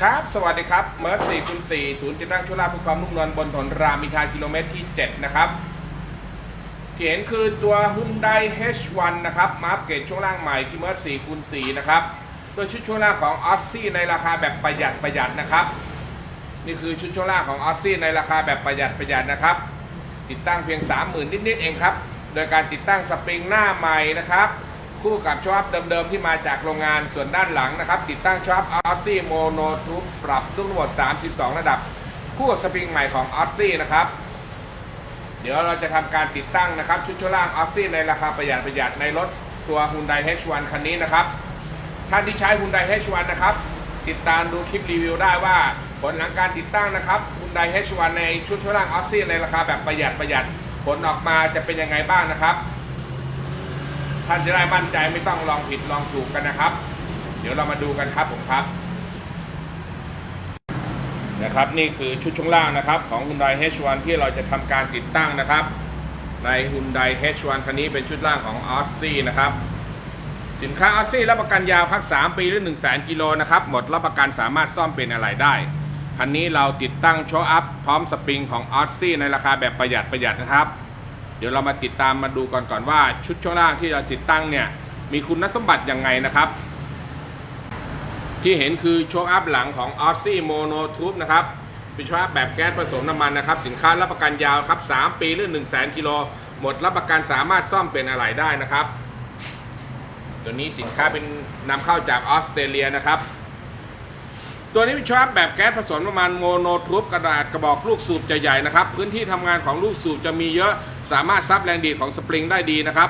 ครับ สวัสดีครับเมิร์ดสี่คูณสี่ศูนย์ติดตั้งชุลาเพื่อความนุ่มนวลบนถนนรามอินทรากิโลเมตรที่ 7 นะครับที่เห็นคือตัว Hyundai H1 นะครับมาอัปเกรดช่วงล่างใหม่ที่เมิร์ดสี่คูณสี่นะครับโดยชุดช่วงล่างของ o อ s ซี่ในราคาแบบประหยัดประหยัดนะครับ นี่คือชุดช่วงล่างของ o อ s ซี่ในราคาแบบประหยัดประหยัดนะครับ ติดตั้งเพียง 30,000 นิดๆเองครับ โดยการติดตั้งสปริงหน้าใหม่นะครับ คู่กับช็อปเดิมๆที่มาจากโรงงานส่วนด้านหลังนะครับ ติดตั้งช็อปออสซี่โมโนทูปปรับรุ่นทั้งหมด 32 ระดับ คู่กับสปริงใหม่ของออสซี่นะครับ เดี๋ยวเราจะทำการติดตั้งนะครับ ชุดช่วงล่างออสซี่ในราคาประหยัดประหยัดในรถตัว Hyundai H1 คันนี้นะครับ ท่านที่ใช้ Hyundai H1 นะครับ ติดตามดูคลิปรีวิวได้ว่าผลหลังการติดตั้งนะครับ Hyundai H1 ในชุดช่วงล่างออสซี่ในราคาแบบประหยัดประหยัดผลออกมาจะเป็นยังไงบ้างนะครับ ท่านจะได้มั่นใจไม่ต้องลองผิดลองถูกกันนะครับ เดี๋ยวเรามาดูกันครับผมครับนะครับนี่คือชุดช่วงล่างนะครับของ Hyundai H1 ที่เราจะทำการติดตั้งนะครับ ใน Hyundai H1 คันนี้เป็นชุดล่างของ o s ซี่นะครับ สินค้า o s ซี่รับประกันยาวครับ 3 ปีหรือ1 0 0 0 0 0กิโลนะครับ หมดรับประกันสามารถซ่อมเป็นอะไรได้ คันนี้เราติดตั้งโชว์อัพพร้อมสปริงของ o s ซี่ในราคาแบบประหยัดประหยัดนะครับ ดี๋ยวเรามาติดตามมาดูก่อนก่อนว่าชุดช่วงล่างที่เราติดตั้งเนี่ยมีคุณสมบัติยังไงนะครับ ที่เห็นคือโชว์อัพหลังของ o s ซี่โมโนทูบนะครับเป็นโชว์อัพแบบแก๊สผสมน้ำมันนะครับ สินค้ารับประกันยาวครับ 3 ปีหรือ 1 0 0 0 0แกิโลหมดรับประกันสามารถซ่อมเป็นอะไรได้นะครับ ตัวนี้สินค้าเป็นนำเข้าจากออสเตรเลียนะครับ ตัวนี้เป็นโชว์อัพแบบแก๊สผสมน้ำมันโมโนทูบกระดาษกระบอกลูกสูบจะใหญ่นะครับ พื้นที่ทำงานของลูกสูบจะมีเยอะ สามารถซับแรงดีดของสปริงได้ดีนะครับ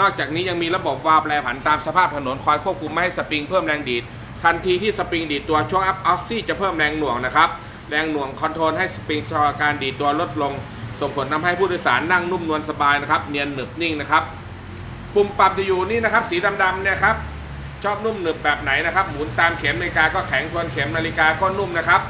นอกจากนี้ยังมีระบบวาล์วแปรผันตามสภาพถนนคอยควบคุมไม่ให้สปริงเพิ่มแรงดีด ทันทีที่สปริงดีดตัวช่วงอัพออสซี่จะเพิ่มแรงหน่วงนะครับ แรงหน่วงคอนโทรลให้สปริงชะลอการดีดตัวลดลง ส่งผลทำให้ผู้โดยสารนั่งนุ่มนวลสบายนะครับ เนียนหนึบนิ่งนะครับ ปุ่มปรับจะอยู่นี่นะครับ สีดำๆเนี่ยครับ ชอบนุ่มหนึบแบบไหนนะครับ หมุนตามเข็มนาฬิกาก็แข็งทวนเข็มนาฬิกาก็นุ่มนะครับ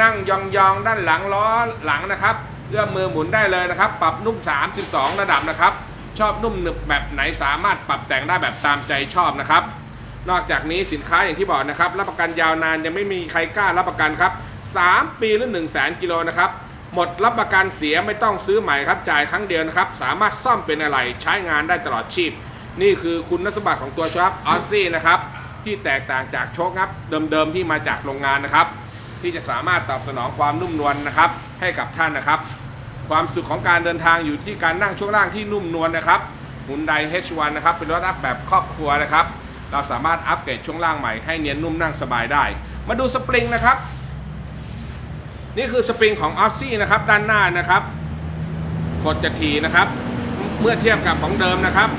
นั่งยองๆด้านหลังล้อหลังนะครับ เอื้อมมือหมุนได้เลยนะครับ ปรับนุ่ม 32 ระดับนะครับ ชอบนุ่มหนึบแบบไหนสามารถปรับแต่งได้แบบตามใจชอบนะครับ นอกจากนี้สินค้าอย่างที่บอกนะครับ รับประกันยาวนานยังไม่มีใครกล้ารับประกันครับ 3 ปีหรือ1 0 0 0 0แสนกิโลนะครับหมดรับประกันเสียไม่ต้องซื้อใหม่ครับจ่ายครั้งเดียวนะครับ สามารถซ่อมเป็นอะไรใช้งานได้ตลอดชีพ นี่คือคุณสมบัติของตัวช็อปออสซี่นะครับที่แตกต่างจากโชคอัพเดิมๆที่มาจากโรงงานนะครับ ที่จะสามารถตอบสนองความนุ่มนวลนะครับ ให้กับท่านนะครับ ความสุขของการเดินทางอยู่ที่การนั่งช่วงล่างที่นุ่มนวลนะครับฮุนได H1 นะครับเป็นรถอัพแบบครอบครัวนะครับ เราสามารถอัปเกรดช่วงล่างใหม่ให้เนียนนุ่มนั่งสบายได้ มาดูสปริงนะครับ นี่คือสปริงของออสซี่นะครับด้านหน้านะครับขดจะทีนะครับ เมื่อเทียบกับของเดิมนะครับ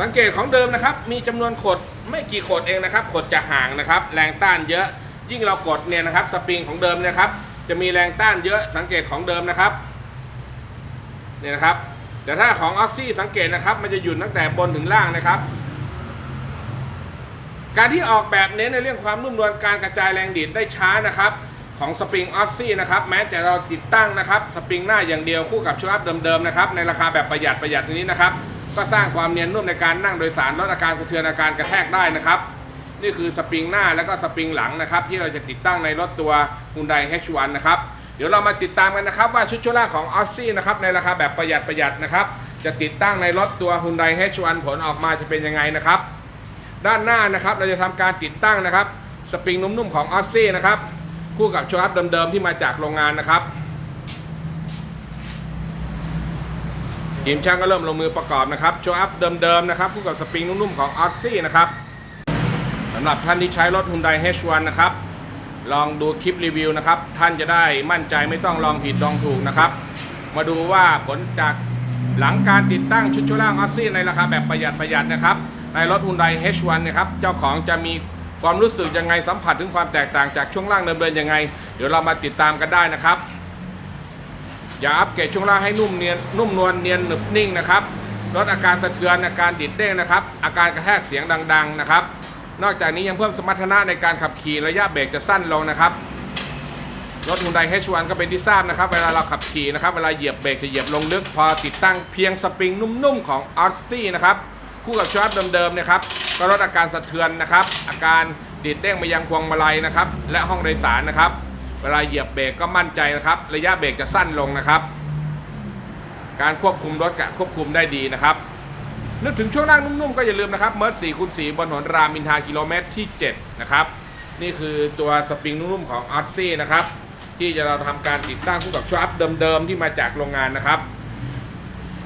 สังเกตของเดิมนะครับ มีจำนวนขดไม่กี่ขดเองนะครับขดจะห่างนะครับ แรงต้านเยอะ ยิ่งเรากดเนี่ยนะครับสปริงของเดิมนะครับ จะมีแรงต้านเยอะสังเกตของเดิมนะครับเนี่ยนะครับ แต่ถ้าของออสซี่สังเกตนะครับ มันจะหยุ่นตั้งแต่บนถึงล่างนะครับ การที่ออกแบบเน้นในเรื่องความนุ่มนวลการกระจายแรงดีดได้ช้านะครับ ของสปริงออสซี่นะครับ แม้แต่เราติดตั้งนะครับสปริงหน้าอย่างเดียวคู่กับชุดอัพเดิมๆนะครับในราคาแบบประหยัดประหยัดนี้นะครับ ก็สร้างความเนียนนุ่มในการนั่งโดยสารลดอาการสะเทือนอาการกระแทกได้นะครับ นี่คือสปริงหน้าแล้วก็สปริงหลังนะครับ ที่เราจะติดตั้งในรถตัว Hyundai H1 นะครับ เดี๋ยวเรามาติดตามกันนะครับ ว่าชุดช่วงล่างของออสซี่นะครับในราคาแบบประหยัดประหยัดนะครับจะติดตั้งในรถตัว Hyundai H1 ผลออกมาจะเป็นยังไงนะครับ ด้านหน้านะครับเราจะทำการติดตั้งนะครับ สปริงนุ่มๆของออสซี่นะครับคู่กับโชว์อัพเดิมๆที่มาจากโรงงานนะครับทีมช่างก็เริ่มลงมือประกอบนะครับ โชว์อัพเดิมๆนะครับคู่กับสปริงนุ่มๆของออสซี่นะครับ สำหรับท่านที่ใช้รถ Hyundai H1 นะครับ ลองดูคลิปรีวิวนะครับ ท่านจะได้มั่นใจไม่ต้องลองผิดลองถูกนะครับ มาดูว่าผลจากหลังการติดตั้งชุดช่วงล่างออซี่ในราคาแบบประหยัดประหยัดนะครับ ในรถ Hyundai H1 นะครับ เจ้าของจะมีความรู้สึกยังไงสัมผัสถึงความแตกต่างจากช่วงล่างเดิมๆยังไง เดี๋ยวเรามาติดตามกันได้นะครับ อย่าอัปเกรดช่วงล่างให้นุ่มเนียนนุ่มนวลเนียนหนึบนิ่งนะครับลดอาการสะเทือนอาการดิดเด้งนะครับ อาการกระแทกเสียงดัง ๆ นะครับ นอกจากนี้ยังเพิ่มสมรรถนะในการขับขี่ระยะเบรกจะสั้นลงนะครับ รถ Hyundai H1 ก็เป็นที่ทราบนะครับ เวลาเราขับขี่นะครับ เวลาเหยียบเบรกจะเหยียบลงลึก พอติดตั้งเพียงสปริงนุ่มๆของ o อ s ซี่นะครับคู่กับชุดเดิมๆนะครับก็ลดอาการสะเทือนนะครับ อาการดีดเด้งมายังพวงมาลัยนะครับ และห้องโดยสารนะครับ เวลาเหยียบเบรกก็มั่นใจนะครับ ระยะเบรกจะสั้นลงนะครับ การควบคุมรถกะควบคุมได้ดีนะครับ นึกถึงช่วงล่างนุ่มๆ ก็อย่าลืมนะครับเมิร์ด4คูณ4บนถนนรามินทากิโลเมตรที่ 7 นะครับ นี่คือตัวสปริงนุ่มๆ ของออสซี่นะครับ ที่จะเราทำการติดตั้งคู่กับช็อปเดิมๆ ที่มาจากโรงงานนะครับ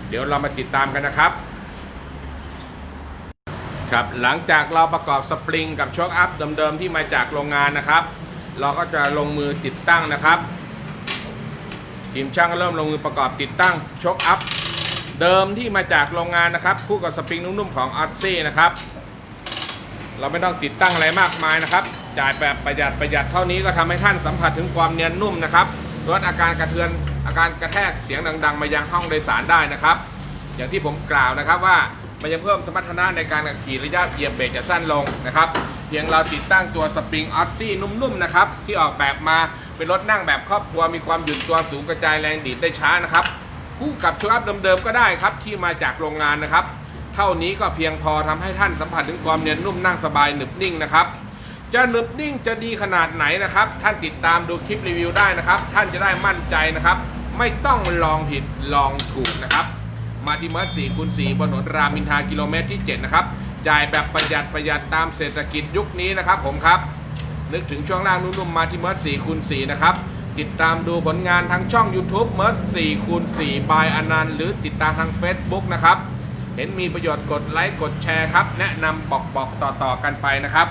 เดี๋ยวเรามาติดตามกันนะครับครับหลังจากเราประกอบสปริงกับช็อคอัพเดิมๆ ที่มาจากโรงงานนะครับ เราก็จะลงมือติดตั้งนะครับทีมช่างก็เริ่มลงมือประกอบติดตั้งช็อคอัพ เดิมที่มาจากโรงงานนะครับ คู่กับสปริงนุ่มๆของออสซี่นะครับ เราไม่ต้องติดตั้งอะไรมากมายนะครับ จ่ายแบบประหยัดประหยัดเท่านี้ก็ทำให้ท่านสัมผัสถึงความเนียนนุ่มนะครับลดอาการกระเทือนอาการกระแทกเสียงดัง ๆ มายังห้องโดยสารได้นะครับ อย่างที่ผมกล่าวนะครับว่ามันยังเพิ่มสมรรถนะในการขับขี่ระยะเหยียบเบรกจะสั้นลงนะครับเพียงเราติดตั้งตัวสปริงออสซี่นุ่มๆนะครับที่ออกแบบมาเป็นรถนั่งแบบครอบครัวมีความหยุ่นตัวสูงกระจายแรงดีดได้ช้านะครับ คู่กับชว์อัพเดิมๆก็ได้ครับที่มาจากโรงงานนะครับ เท่านี้ก็เพียงพอทำให้ท่านสัมผัสถึงความเนียนนุ่มนั่งสบายหนึบนิ่งนะครับจะหนึบนิ่งจะดีขนาดไหนนะครับ ท่านติดตามดูคลิปรีวิวได้นะครับ ท่านจะได้มั่นใจนะครับ ไม่ต้องลองผิดลองถูกนะครับ มาที่เมิร์สี่คูณสี่บนถนนรามินทากิโลเมตรที่ 7 นะครับ จ่ายแบบประหยัดประหยัดตามเศรษฐกิจยุคนี้นะครับผมครับ นึกถึงช่วงล่างนุ่มๆมาที่เมิร์สี่คูณสี่นะครับ ติดตามดูผลงานทางช่อง YouTube เมิร์สี่คูณสี่บายอนันต์หรือติดตามทาง Facebook นะครับ เห็นมีประโยชน์กดไลค์กดแชร์ครับ แนะนำบอกบอกต่อๆกันไปนะครับ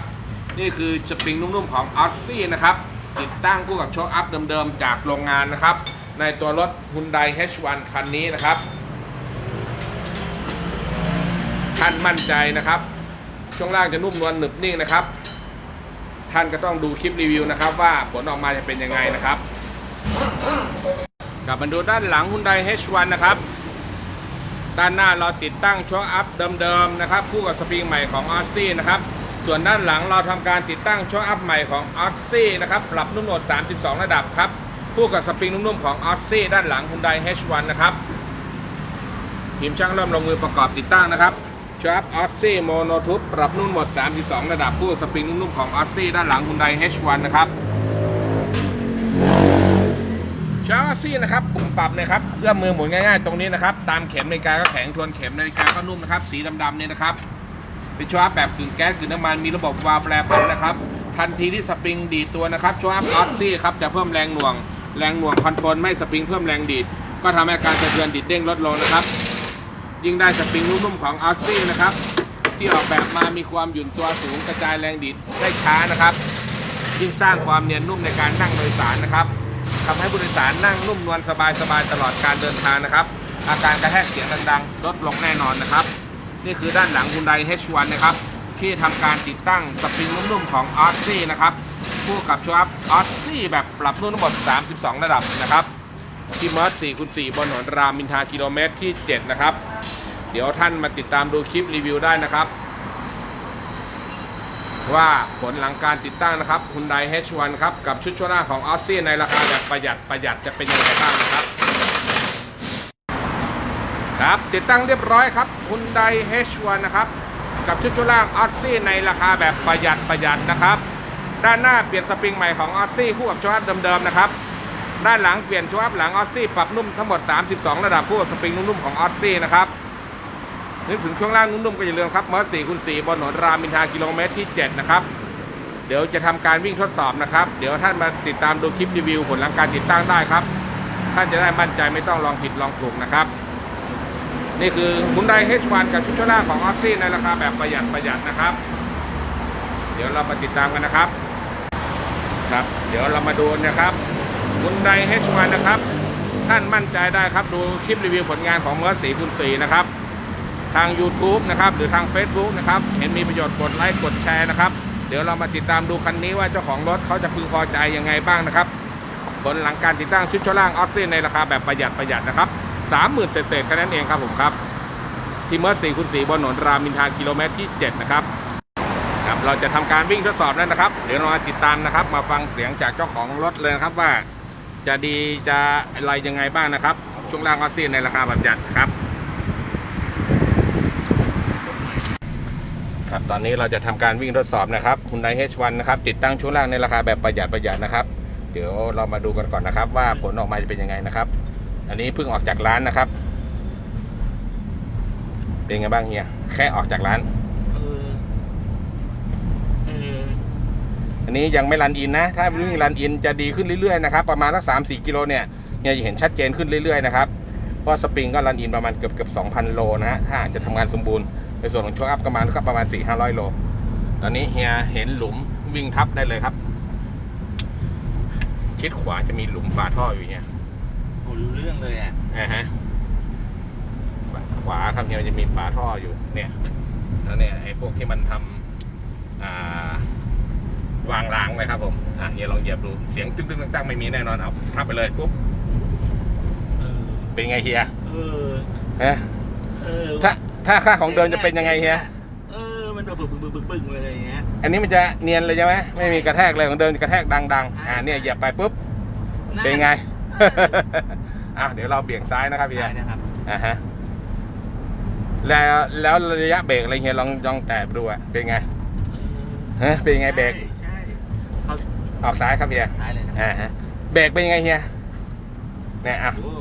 นี่คือสปริงนุ่มๆของออ s ซี่นะครับ ติดตั้งคู่กับโชคอัพเดิมๆ จากโรงงานนะครับ ในตัวรถ Hyundai H1 คันนี้นะครับท่านมั่นใจนะครับ ช่วงล่างจะนุ่มนวลหนึบนิ่งนะครับ ท่านก็ต้องดูคลิปรีวิวนะครับ ว่าผลออกมาจะเป็นยังไงนะครับ กลับมาดูด้านหลัง Hyundai H1 นะครับ ด้านหน้าเราติดตั้งช็อคอัพเดิมๆนะครับ คู่กับสปริงใหม่ของออ s ซี่นะครับ ส่วนด้านหลังเราทำการติดตั้งช็อคอัพใหม่ของออ s ซี่นะครับ ปรับนุ่มนวล32 ระดับครับ คู่กับสปริงนุ่มๆของออ s ซี่ด้านหลัง Hyundai H1 นะครับ ทีมช่างเริ่มลงมือประกอบติดตั้งนะครับช็อคอัพออ s ซี่โมโนทูปปรับนุ่มนวล32 ระดับ คู่สปริงนุ่มๆของออ s ซี่ด้านหลัง Hyundai H1 นะครับ ชาซี่นะครับปุ่มปรับนี่ยครับเอื้อมมือหมุนง่ายๆ ตรงนี้นะครับ ตามเข็มนาฬิกาก็แข็งทวนเข็มนาฬิกาก็นุ่มนะครับ สีดำๆเนี่ยนะครับ เป็นชวาร์แบบกึ่งแก๊สกึ่งน้ำมันมีระบบวาล์วแปรผันนะครับ ทันทีที่สปริงดีดตัวนะครับชวาร์ปออสซี่ครับจะเพิ่มแรงหน่วง แรงหน่วงคอนโทรลไม่สปริงเพิ่มแรงดีด ก็ทำให้การสะเทือนดีดเด้งลดลงนะครับ ยิ่งได้สปริงนุ่มๆของออสซี่นะครับที่ออกแบบมามีความหยุ่นตัวสูงกระจายแรงดีดได้ช้านะครับ ยิ่งสร้างความเนียนนุ่มในการนั่งโดยสารนะครับ ทำให้ผู้โดยสารนั่งนุ่มนวลสบายๆตลอดการเดินทางนะครับ อาการกระแทกเสียงดังๆลดลงแน่นอนนะครับ นี่คือด้านหลัง Hyundai H1 นะครับ ที่ทำการติดตั้งสปริงนุ่มๆของ o อ s ซี่นะครับคู่กับชัวร์ออ s ซี่แบบปรับนุ่มทั้งหมด 32 ระดับนะครับ ที่เมิร์ส4คูณ4บนถนนรามอินทากิโลเมตรที่ 7 นะครับ เดี๋ยวท่านมาติดตามดูคลิปรีวิวได้นะครับ ว่าผลหลังการติดตั้งนะครับ Hyundai H1 ครับ กับชุดชั่วหน้าของออสซี่ในราคาแบบประหยัดประหยัดจะเป็นยังไงบ้างนะครับ ครับติดตั้งเรียบร้อยครับ Hyundai H1 นนะครับกับชุดชั่วล่างออสซี่ในราคาแบบประหยัดประหยัดนะครับ ด้านหน้าเปลี่ยนสปริงใหม่ของออสซี่คู่กับโชว์อัพเดิมๆนะครับด้านหลังเปลี่ยนโชว์อัพหลังออสซี่ปรับนุ่มทั้งหมด 32 ระดับคู่กับสปริงนุ่มๆของออสซี่นะครับ นึกถึงช่วงล่างนุ่มๆก็อย่าลืมครับเมอร์สี่คูณสี่บนถนนรามอินทรากิโลเมตรที่ 7 นะครับ เดี๋ยวจะทำการวิ่งทดสอบนะครับ เดี๋ยวท่านมาติดตามดูคลิปรีวิวผลหลังการติดตั้งได้ครับ ท่านจะได้มั่นใจไม่ต้องลองผิดลองถูกนะครับ นี่คือ Hyundai H1 กับชุดช่วงล่างของออสซี่ในราคาแบบประหยัดประหยัดนะครับ เดี๋ยวเรามาติดตามกันนะครับครับ เดี๋ยวเรามาดูนะครับ Hyundai H1 นนะครับ ท่านมั่นใจได้ครับดูคลิปรีวิวผลงานของเมอร์สี่คูณสี่นะครับ ทาง YouTube นะครับหรือทาง Facebook นะครับเห็นมีประโยชน์กดไลค์กดแชร์นะครับ เดี๋ยวเรามาติดตามดูคันนี้ว่าเจ้าของรถเขาจะพึงพอใจยังไงบ้างนะครับผลหลังการติดตั้งชุดช่วล่างออสซี่ในราคาแบบประหยัดประหยัดนะครับสามหมื่นเศษๆแค่นั้นเองครับผมครับที่เมื่อสี่คูณสี่บนถนนรามินทากิโลเมตรที่7นะครับครับเราจะทำการวิ่งทดสอบแล้วนะครับ เดี๋ยวเรามาติดตามนะครับ มาฟังเสียงจากเจ้าของรถเลยนะครับว่า จะดีจะอะไรยังไงบ้างนะครับช่วงล่างออสซี่ในราคาแบบประหยัดครับ คครับ ตอนนี้เราจะทำการวิ่งทดสอบนะครับคุณได H1 นะครับ ติดตั้งช่วงล่างในราคาแบบประหยัดประหยัดนะครับ เดี๋ยวเรามาดูกันก่อนนะครับ ว่าผลออกมาจะเป็นยังไงนะครับ อันนี้เพิ่งออกจากร้านนะครับ เป็นไงบ้างเฮียแค่ออกจากร้านเออเอออันนี้ยังไม่รันอินนะ ถ้าวิ่งรันอินจะดีขึ้นเรื่อยๆนะครับ ประมาณสักสามสี่กิโลเนี่ยเฮียจะเห็นชัดเจนขึ้นเรื่อยๆนะครับ เพราะสปริงก็รันอินประมาณเกือบเกือบสองพันโลนะฮะถ้าจะทำงานสมบูรณ์ ในส่วนของช่วงอัพประมาณก็ประมาณสี่ห้าร้อยโล ตอนนี้เฮียเห็นหลุมวิ่งทับได้เลยครับ ชิดขวาจะมีหลุมฝาท่ออยู่เนี่ยโหรู้เรื่องเลยอะอ่าฮะขวาครับเฮียจะมีฝาท่ออยู่เนี่ยแล้วเนี่ยไอ้พวกที่มันทำอ่าวางรางไว้ครับผมอะเฮียลองเหยียบดูเสียงตึ้งตึ้งตั้งๆไม่มีแน่นอนเอาทับไปเลยปุ๊บเออเป็นไงเฮียเออฮะเออถ้า ถ้าค่าของเดิมจะเป็นยังไงเฮียเออมันแบบบึ้งบึ้งบึ้งบึ้งไปเลยอย่างเงี้ยอันนี้มันจะเนียนเลยใช่ไหมไม่มีกระแทกเลยของเดิมจะกระแทกดังๆอ่าเนี่ยเหยียบไปปุ๊บเป็นไงอะเดี๋ยวเราเบี่ยงซ้ายนะครับเฮียใช่นะครับอ่าฮะแล้วแล้วระยะเบรกอะไรเฮียลองลองแตะดูอะเป็นไงเออฮะเป็นยังไงเบรกใช่ใช่เขาออกซ้ายครับเฮียท้ายเลยนะอ่าฮะเบรกเป็นยังไงเฮียเนี่ยอะโอ้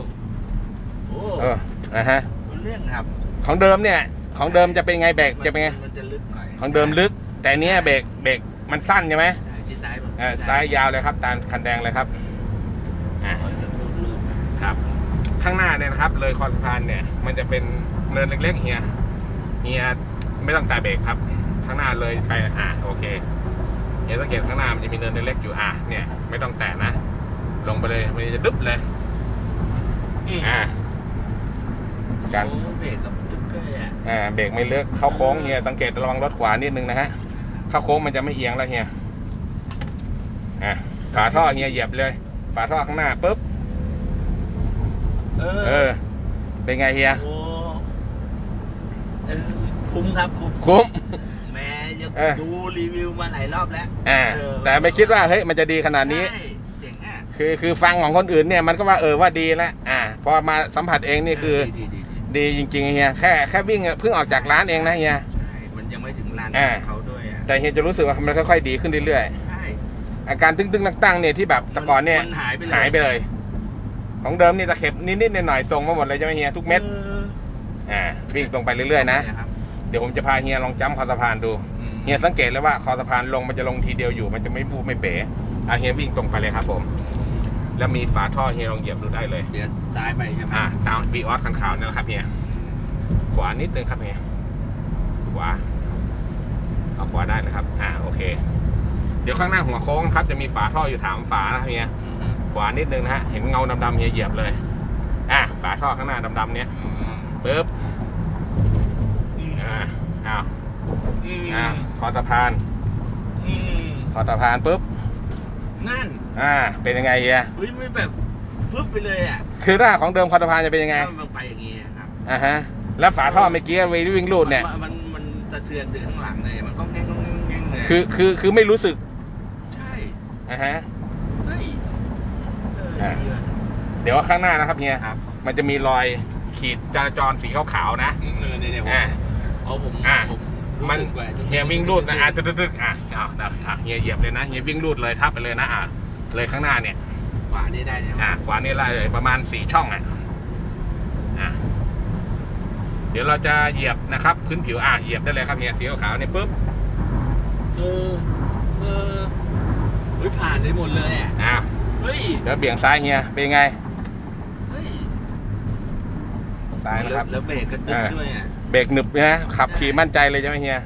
โหเอออ่าฮะรู้เรื่องครับ ของเดิมเนี่ย ของเดิมจะเป็นไงเบรกจะเป็นไงมันจะลึกหน่อยของเดิมลึก แต่เนี้ยเบรกเบรกมันสั้นใช่ไหมใช่ชี้ซ้ายผมอ่าซ้ายยาวเลยครับ ตามคันแดงเลยครับอ่าอ๋อจะรูดๆนะครับ ข้างหน้าเนี่ยนะครับ เลยคอสะพานเนี่ย มันจะเป็นเนินเล็กๆเฮียเฮียไม่ต้องแตะเบรกครับ ข้างหน้าเลยไปอ่าโอเคเฮียสังเกตข้างหน้ามันจะมีเนินเล็กๆอยู่อ่าเนี่ย ไม่ต้องแตะนะ ลงไปเลยมันจะดึบเลยอืมอ่าการโอ้เบรกกับตึ๊กเก อร์อะอ่าเบรกไม่เลือกเข้าโค้งเฮียสังเกตระวังรถขวานิดนึงนะฮะเข้าโค้งมันจะไม่เอียงแล้วเฮียอะฝาท่อเฮียเหยียบเลยฝาท่อข้างหน้าปุ๊บเอเออเป็นไงเฮียโอ้เออคุ้มครับคุ้มคุ้มแม้ยังเออ ดูรีวิวมาหลายรอบแล้วอ่าเออแต่ไม่คิดว่าเฮ้ยมันจะดีขนาดนี้ ใช่เจ๋งอะคือคือฟังของคนอื่นเนี่ยมันก็ว่าเออว่าดีแล้วอ่าพอมาสัมผัสเองนี่คือ ดีดี ดีดีดีจริงๆเฮียแค่แค่วิ่งเพิ่งออกจากร้านเองนะเฮีย ใช่มันยังไม่ถึงลานอ่าของเขาด้วยอะแต่เฮียจะรู้สึกว่ามันค่อยๆดีขึ้นเรื่อยใช่ๆ อาการตึงๆตั้งๆเนี่ยที่แบบแต่ก่อนเนี่ยมันหายไปเลยหายไปเลย ของเดิมนี่ตะเข็บนิดๆหน่อยๆส่งมาหมดเลยใช่ไหมเฮียทุกเม็ดอออ่าวิ่งตรงไปเรื่อยๆนะ ครับเดี๋ยวผมจะพาเฮียลองจ้ำคอสะพานดู อืมเฮียสังเกตเลยว่าคอสะพานลงมันจะลงทีเดียวอยู่มันจะไม่บูไม่เป๋อะเฮียวิ่งตรงไปเลยครับผม แล้วมีฝาท่อเฮียลองเหยียบดูได้เลย เดี๋ยวซ้ายไปใช่ไหมอ่าตามบีออสคันขาวนั่นแหละครับเฮียขวานิดนึงครับเฮียขวาเอาขวาได้เลยครับ อ่าโอเค เดี๋ยวข้างหน้าหัวโค้งครับจะมีฝาท่ออยู่สามฝานะครับเฮียอืมขวานิดนึงนะฮะเห็นเงาดำๆเฮียเหยียบเลย อะฝาท่อข้างหน้าดำๆเนี้ยอืมปึ๊บอืมอ่าอ้าวอืมอ้าวคอสะพานอืมคอสะพานปุ๊บนั่น อ่า เป็นยังไงเฮียเฮ้ยไม่แบบฟึบไปเลยอะคือถ้าของเดิมคอสะพานจะเป็นยังไงถ้ามันไปอย่างงี้อะครับอ่าฮะแล้วฝาท่อเมื่อกี้วิ่งรูดเนี่ยมันมันมันสะเทือนถึงข้างหลังเลยมันก็แง่งงแง่งเลยคือคือคือไม่รู้สึก ใช่อ่าฮะเฮ้ยเอออ่าดีว่ะเดี๋ยวข้างหน้านะครับเฮียครับมันจะมีรอยขีดจราจรสีขาวๆนะอืมเออเนี่ยเนี่ยผมอ่าเอาผมอ่าผมรู้มันสึกว่าเฮียวิ่งรูดนะอะตึ๊ดๆๆอะอ้าวนะอะเฮียเหยียบเลยนะเฮียวิ่งรูดเลยทับไปเลยนะอะ เลยข้างหน้าเนี่ยขวานี่ได้เนี่ยอะขวานี่ไล่เลยประมาณสี่ช่องอะอะเดี๋ยวเราจะเหยียบนะครับพื้นผิวอะเหยียบได้เลยครับเฮียสีขาวๆเนี่ยปุ๊บเออเออเฮ้ยผ่านได้หมดเลยอะอะเฮ้ยเดี๋ยวเบี่ยงซ้ายเฮียเป็นไงเฮ้ยซ้ายนะครับแล้วเบรกกระตึกอ่าด้วยอะเบรกหนึบนะขับขี่มั่นใจเลยใช่ไหมเฮีย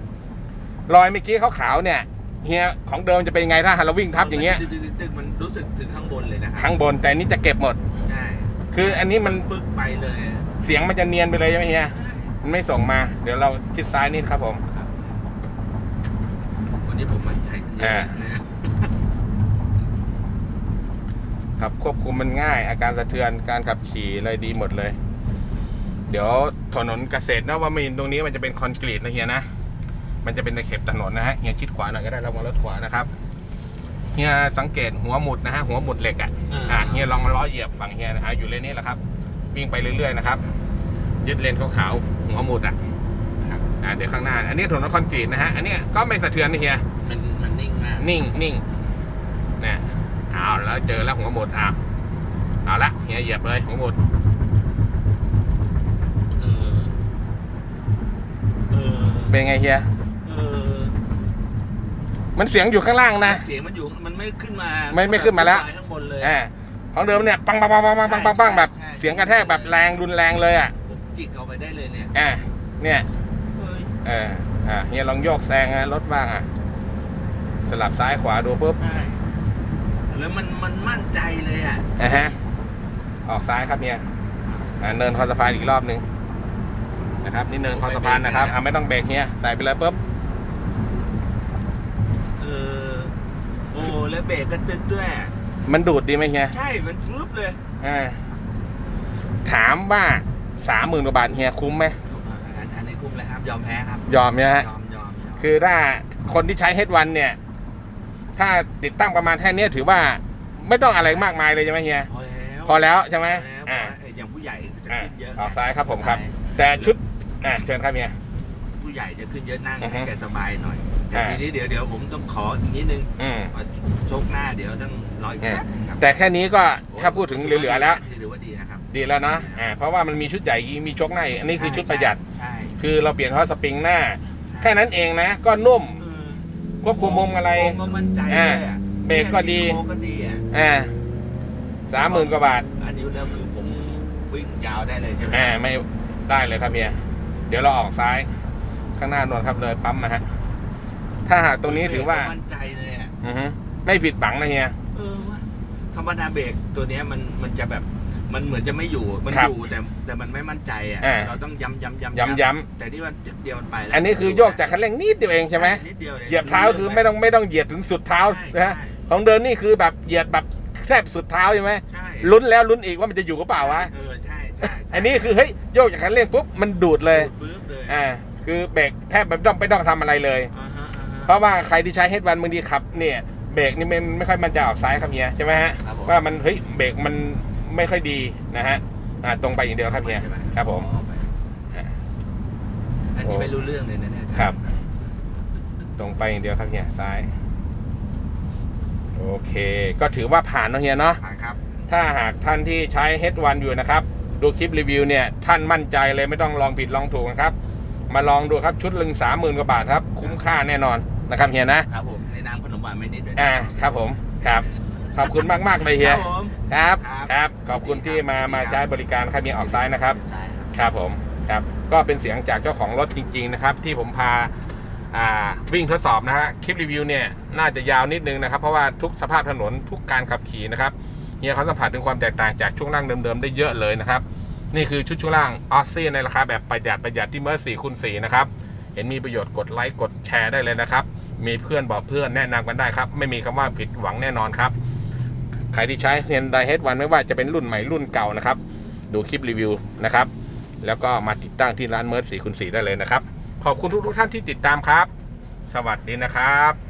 รอยเมื่อกี้ขาวๆเนี่ย เฮียของเดิมจะเป็นไงถ้าเราวิ่งทับอย่างเงี้ยตึกตึกตึกมันรู้สึกถึงข้างบนเลยนะครัข้างบนแต่อันนี้จะเก็บหมด ใช่คืออันนี้มันปึ๊กไปเลยอะเสียงมันจะเนียนไปเลยใช่ไหมเฮียใช่มันไม่ส่งมา เดี๋ยวเราชิดซ้ายนิดครับผม ครับวันนี้ผมมั่นใจเยอ่าอะนะครับควบคุมมันง่าย อาการสะเทือนการขับขี่เลยดีหมดเลย เดี๋ยวถนนเกษตรนวมินทร์ตรงนี้มันจะเป็นคอนกรีตนะเฮียนะ มันจะเป็นตะเข็บถนนนะฮะเฮียชิดขวาหน่อยก็ได้ระวังรถขวานะครับเฮียสังเกตหัวหมุดนะฮะหัวหมุดเหล็กอะอะเฮียลองล้อเหยียบฝั่งเฮียนะอะอยู่เลนนี้แหละครับ วิ่งไปเรื่อยๆนะครับยึดเลนขาวๆหัวหมุดอะครับอ่าเดี๋ยวข้างหน้า อันนี้ถนนคอนกรีตนะฮะอันเนี้ยก็ไม่สะเทือนนะเฮียมันมันนิ่งมากนิ่งนิ่งเนี่ยเอาแล้วเจอแล้วหัวหมุดอะเอาละเฮียเหยียบเลยหัวหมุดเออเออเป็นไงเฮียเออ มันเสียงอยู่ข้างล่างนะ เสียงมันอยู่มันไม่ขึ้นมาไม่ไม่ขึ้นมาแล้วข้างบนเลยอ่าของเดิมเนี่ยปังปังปังปังปังปังปังปังแบบใช่เสียงกระแทกแบบแรงรุนแรงเลยอะผมจิกเอาไปได้เลยเนี่ยอ่าเนี่ยเฮ้ยเอออ่าเฮียลองโยกแซงนะรถบ้างอะสลับซ้ายขวาดูปุ๊บใช่แล้วมันมันมั่นใจเลยอะอะฮะออกซ้ายครับเฮียอ่าเนินคอสะพานอีกรอบหนึ่งนะครับนี่เนินคอสะพานนะครับอ่าไม่ต้องเบรกเฮียใส่ไปเลยปุ๊บ เออโอ้ แล้วเบรกก็ตึกด้วย มันดูดดีไหมเฮียใช่ มันฟลุปเลยอ่าถามว่าสามหมื่นกว่าบาทเฮียคุ้มไหมอันอันนี้คุ้มเลยครับ ยอมแพ้ครับ ยอมเนี่ยฮะ ยอมยอมยอมคือถ้าคนที่ใช้เฮดวันเนี่ย ถ้าติดตั้งประมาณแค่เนี้ยถือว่าไม่ต้องอะไรมากมายเลยใช่ไหมเฮีย พอแล้วพอแล้วใช่ไหมพอแล้วอ่า เพราะว่าอย่างผู้ใหญ่จะอ่าขึ้นเยอะ ออกซ้ายครับผมครับ แต่ชุดอ่าเชิญครับเฮีย ผู้ใหญ่จะขึ้นเยอะนั่งอือฮึให้แกสบายหน่อย แต่อ่า ทีนี้เดี๋ยวเดี๋ยวผมต้องขออีกนิดนึงอืม ว่าโชคหน้าเดี๋ยวต้องรออีกอ่าแป๊บนึงครับแต่แค่นี้ก็ถ้าพูดถึงเหลือๆแล้ว ถือว่าดีนะครับดีแล้วนะอ่าเพราะว่ามันมีชุดใหญ่มีชกหน้าอีกอันนี้คือชุดประหยัด ใช่คือเราเปลี่ยนท่อสปริงหน้า แค่นั้นเองนะ ก็นุ่มเออควบคุมมุมอะไร ผมก็มั่นใจเลยอะเบรกก็ดี โก็ดีอะอ่าสามหมื่นกว่าบาท อันนี้แล้วคือผมวิ่งยาวได้เลยใช่ไหมอ่าไม่ได้เลยครับเฮียเดี๋ยวเราออกซ้าย ข้างหน้านวลครับเลยปั๊มนะฮะ ถ้าหากตรงนี้ถือว่า มั่นใจเลยอะอือฮึไม่ผิดหวังนะเฮีย เออว่ะธรรมดาเบรกตัวเนี้ยมันมันจะแบบมันเหมือนจะไม่อยู่มันครับอยู่แต่แต่มันไม่มั่นใจอะอ่า เราต้องย้ำย้ำย้ำย้ำย้แต่นี่มันจุดเดียวมันไปแล้วอันนี้คือโยกจากคันเร่งนิดเดียวเองใช่ไหมนิดเดียวลเหยียบเท้าคือไม่ต้องไม่ต้องเหยียดถึงสุดเท้าใช่นะฮะใช่ของเดินนี่คือแบบเหยียดแบบแทบสุดเท้าใช่ไหมใช่ลุ้นแล้วลุ้นอีกว่ามันจะอยู่ก็เปล่าวะเออใช่ใช่ใช่อันนี้คือเฮ้ยโยกจากคันเร่งปุ๊บมันดูดเลย ปึ๊บเลยอ่า คือเบรกแทบไม่ต้องไม่ต้องทำอะไรเลย อ่าฮะอ่าฮะ เพราะว่าใครที่ใช้เฮดวันบางทีขับเนี่ยเบรกนี่มันไม่ค่อยมันจะออกซ้ายครับเฮียใช่ไหมฮะครับผม ว่ามันเฮ้ยเบรกมันไม่ค่อยดีนะฮะอ่าตรงไปอย่างเดียวครับเฮียใช่ไหครับผม อ๋อไปอ่าอันนี้ไม่รู้เรื่องเลยนะเนี่ยครับ ตรงไปอย่างเดียวครับเฮียซ้าย โอเค ก็ถือว่าผ่านเนอะเฮียเนาะ ผ่านครับ ถ้าหากท่านที่ใช้เฮดวันอยู่นะครับ ดูคลิปรีวิวเนี่ย ท่านมั่นใจเลยไม่ต้องลองผิดลองถูกนะครับ มาลองดูครับชุดลึงสามหมื่นกว่าบาทครับ คุ้มค่าแน่นอนนะครับเฮียนะครับผมในนามขนมหวานไม่นิดด้วยนะ อ่าครับผมครับขอบคุณมากมากๆเลยเฮีคยรับผมครับครับครับขอบคุณที่มายินดีครับ มาใช้บริการครับมีออกซ้ายนะครับซ้ายครับครับผมครับก็เป็นเสียงจากเจ้าของรถจริง ๆ นะครับ ที่ผมพาอ่าวิ่งทดสอบนะฮะคลิปรีวิวเนี่ยน่าจะยาวนิดนึงนะครับ เพราะว่าทุกสภาพถนนทุกการขับขี่นะครับเฮียเขาสัมผัสถึงความแตกต่างจากช่วงล่างเดิมๆได้เยอะเลยนะครับ นี่คือชุดช่วงล่างออสซี่ในราคาแบบประหยัดประหยัดที่เมื่อ4คูณ4นะครับ เห็นมีประโยชน์กดไลค์กดแชร์ได้เลยนะครับ มีเพื่อนบอกเพื่อนแนะนำกันได้ครับ ไม่มีคำว่าผิดหวังแน่นอนครับ ใครที่ใช้เฮนไดเฮดวันไม่ว่าจะเป็นรุ่นใหม่รุ่นเก่านะครับ ดูคลิปรีวิวนะครับ แล้วก็มาติดตั้งที่ร้านเมิร์ด4คูณ4ได้เลยนะครับ ขอบคุณทุกๆท่านที่ติดตามครับ สวัสดีนะครับ